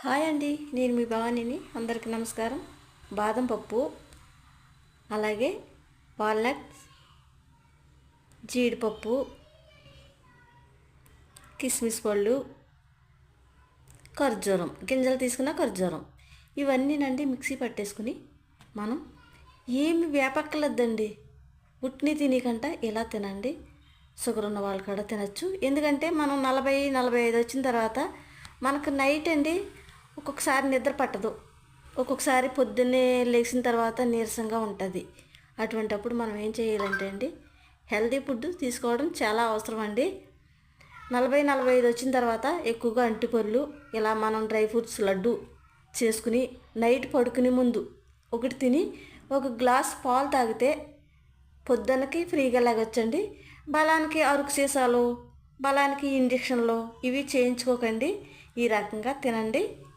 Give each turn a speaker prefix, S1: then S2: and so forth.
S1: Hi అండి నేను మీ భవానీని. అందరికీ నమస్కారం. బాదం పప్పు అలాగే వాల్నట్స్ జీడిపప్పు కిస్మిస్ పళ్ళు ఖర్జూరం గింజలు తీసుకున్న ఖర్జూరం. ఇవన్నీనండి మిక్సీ పట్టేసుకుని మనం ఏమి వేపక్కలద్దండి. ఉట్ని తినకంట ఇలా తినండి? షుగర్ ఉన్న వాళ్ళు కూడా తినచ్చు. ఎందుకంటే మనం నలభై నలభై ఐదు వచ్చిన తర్వాత మనకు నైట్ అండి ఒక్కొక్కసారి నిద్ర పట్టదు. ఒక్కొక్కసారి పొద్దున్నే లేచిన తర్వాత నీరసంగా ఉంటుంది. అటువంటప్పుడు మనం ఏం చేయాలంటే అండి హెల్తీ ఫుడ్ తీసుకోవడం చాలా అవసరం అండి. నలభై నలభై ఐదు వచ్చిన తర్వాత ఎక్కువగా అంటిపళ్ళు ఇలా మనం డ్రై ఫ్రూట్స్ లడ్డు చేసుకుని నైట్ పడుకునే ముందు ఒకటి తిని ఒక గ్లాస్ పాలు తాగితే పొద్దునకి ఫ్రీగా లాగొచ్చండి. బలానికి అరుకు సీసాలు బలానికి ఇంజక్షన్లు ఇవి చేయించుకోకండి. ఈ రకంగా తినండి.